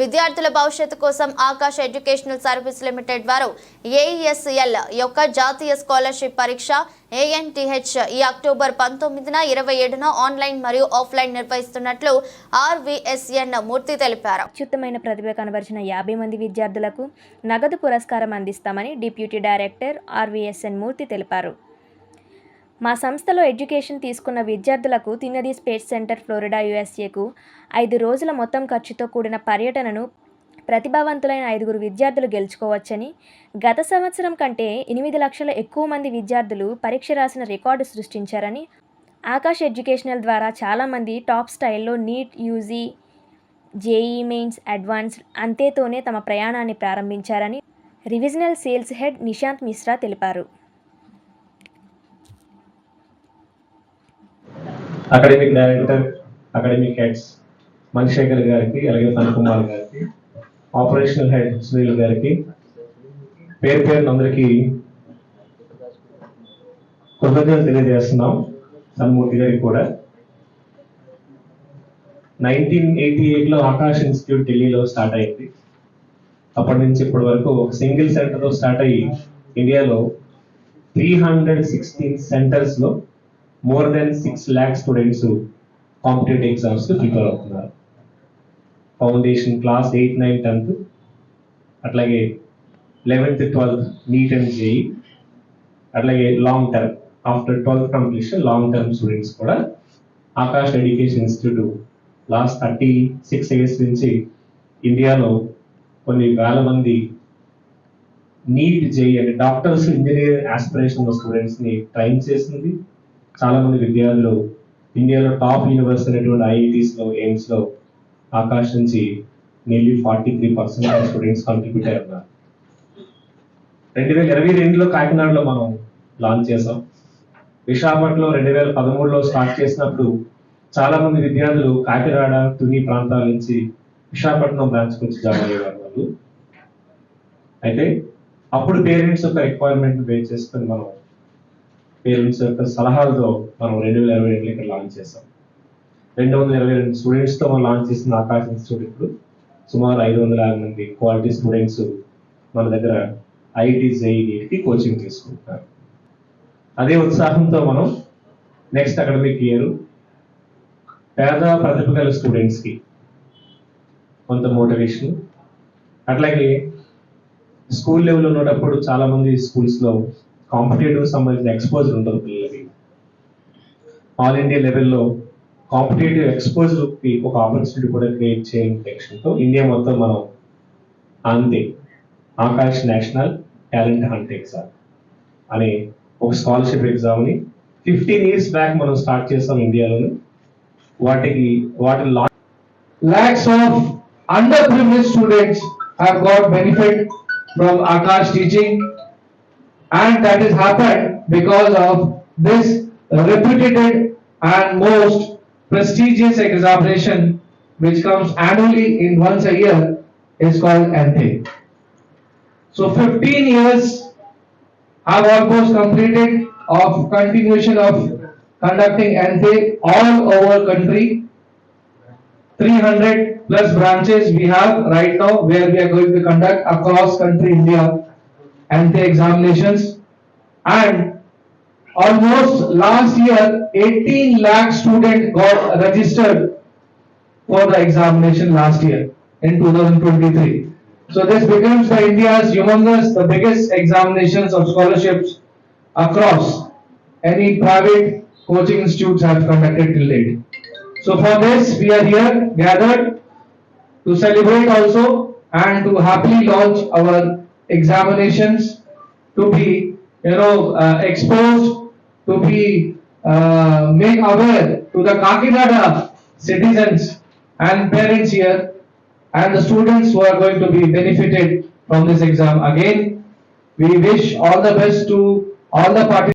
విద్యార్థుల భవిష్యత్తు కోసం ఆకాశ్ ఎడ్యుకేషనల్ సర్వీస్ లిమిటెడ్ వారు ఏఈఎస్ఎల్ యొక్క జాతీయ స్కాలర్షిప్ పరీక్ష ఏఎన్టీహెచ్ ఈ అక్టోబర్ పంతొమ్మిదిన ఇరవై ఏడున ఆన్లైన్ మరియు ఆఫ్లైన్ నిర్వహిస్తున్నట్లు ఆర్వీఎస్ఎన్ మూర్తి తెలిపారు. అత్యుత్తమైన ప్రతిభ కనబరిచిన యాభై మంది విద్యార్థులకు నగదు పురస్కారం అందిస్తామని డిప్యూటీ డైరెక్టర్ ఆర్వీఎస్ఎన్ మూర్తి తెలిపారు. మా సంస్థలో ఎడ్యుకేషన్ తీసుకున్న విద్యార్థులకు తిన్నది స్పేస్ సెంటర్ ఫ్లోరిడా యుఎస్ఏకు. ఐదు రోజుల మొత్తం ఖర్చుతో కూడిన పర్యటనను ప్రతిభావంతులైన ఐదుగురు విద్యార్థులు గెలుచుకోవచ్చని గత సంవత్సరం కంటే ఎనిమిది లక్షల ఎక్కువ మంది విద్యార్థులు పరీక్ష రాసిన రికార్డు సృష్టించారని ఆకాష్ ఎడ్యుకేషనల్ ద్వారా చాలామంది టాప్ స్టైల్లో NEET UG JEE mains advanced అంతేతోనే తమ ప్రయాణాన్ని ప్రారంభించారని regional sales head Nishant Mishra తెలిపారు. Academic director academic heads Manishekhar గారికి అలాగే తన కుమార్ గారికి ఆపరేషనల్ హెడ్ సునీల్ గారికి పేరు పేరున అందరికీ కృతజ్ఞతలు తెలియజేస్తున్నాం సన్మూర్తి గారికి కూడా. నైన్టీన్ ఎయిటీ ఎయిట్లో ఆకాష్ ఇన్స్టిట్యూట్ ఢిల్లీలో స్టార్ట్ అయింది. అప్పటి నుంచి ఇప్పటి వరకు ఒక సింగిల్ సెంటర్తో స్టార్ట్ అయ్యి ఇండియాలో త్రీ హండ్రెడ్ సిక్స్టీన్ సెంటర్స్లో more than six lakh students competitive exams prepare అవుతున్నారు foundation class eighth nine tenth అట్లాగే eleventh twelfth NEET and JEE అట్లాగే long term after twelfth completion long term students కూడా Aakash education institute last thirty six years నుంచి ఇండియాలో కొన్ని వేల మంది NEET JEE అంటే డాక్టర్స్ ఇంజనీర్ ఆస్పిరేషన్ స్టూడెంట్స్ని స్టూడెంట్స్ని ట్రైన్ చేసింది. చాలా మంది విద్యార్థులు ఇండియాలో టాప్ యూనివర్సిటీ అనేటువంటి ఐఐటీస్లో లో ఎయిమ్స్లో ఆకాశ్ నుంచి nearly forty three percent students contribute అయి ఉన్నారు రెండు వేల ఇరవై రెండులో కాకినాడలో మనం లాంచ్ చేసాం విశాఖపట్నంలో రెండు వేల పదమూడులో స్టార్ట్ చేసినప్పుడు చాలా మంది విద్యార్థులు కాకినాడ తుని ప్రాంతాల నుంచి విశాఖపట్నం బ్రాంచ్కి వచ్చి జాయిన్ అయ్యేవారు వాళ్ళు అయితే అప్పుడు పేరెంట్స్ యొక్క రిక్వైర్మెంట్ బేస్ చేసుకొని మనం పేరెంట్స్ యొక్క సలహాలతో మనం రెండు వేల ఇరవై రెండులో ఇక్కడ లాంచ్ చేసాం రెండు వందల ఇరవై రెండు స్టూడెంట్స్తో మనం లాంచ్ చేసిన ఆకాశ ఇన్స్టిట్యూట్ ఇప్పుడు సుమారు ఐదు వందల యాభై మంది క్వాలిటీ స్టూడెంట్స్ మన దగ్గర ఐఐటి జేఈకి కోచింగ్ తీసుకుంటారు అదే ఉత్సాహంతో మనం నెక్స్ట్ అకాడమిక్ ఇయర్ పేద ప్రతిభ గల స్టూడెంట్స్కి కొంత మోటివేషన్ అట్లాగే స్కూల్ లెవెల్ ఉన్నప్పుడు చాలామంది స్కూల్స్లో కాంపిటేటివ్ సంబంధించిన ఎక్స్పోజర్ ఉండదు పిల్లలకి. ఆల్ ఇండియా లెవెల్లో కాంపిటేటివ్ ఎక్స్పోజర్కి ఒక ఆపర్చునిటీ కూడా క్రియేట్ చేయని లక్ష్యంతో ఇండియా మొత్తం మనం అంతే Aakash national talent hunt exam అనే ఒక స్కాలర్షిప్ ఎగ్జామ్ని ఫిఫ్టీన్ ఇయర్స్ బ్యాక్ మనం స్టార్ట్ చేస్తాం ఇండియాలోని. వాటికి వాటి lot of under privilege students have got benefit from Aakash teaching and that has happened because of this reputed and most prestigious examination which comes annually in once a year is called NTE. So 15 years have almost completed of continuation of conducting NTE all over country 300 plus branches we have right now where we are going to conduct across country India and the examinations and almost last year 18 lakh students got registered for the examination last year in 2023. So this becomes the India's humongous, the biggest examinations of scholarships across any private coaching institutes have conducted till date. So for this, we are here gathered to celebrate also and to happily launch our examinations to be, you know, uh, exposed, to be uh, made aware to the Kakinada citizens and parents here and the students who are going to be benefited from this exam. Again, we wish all the best to all the participants.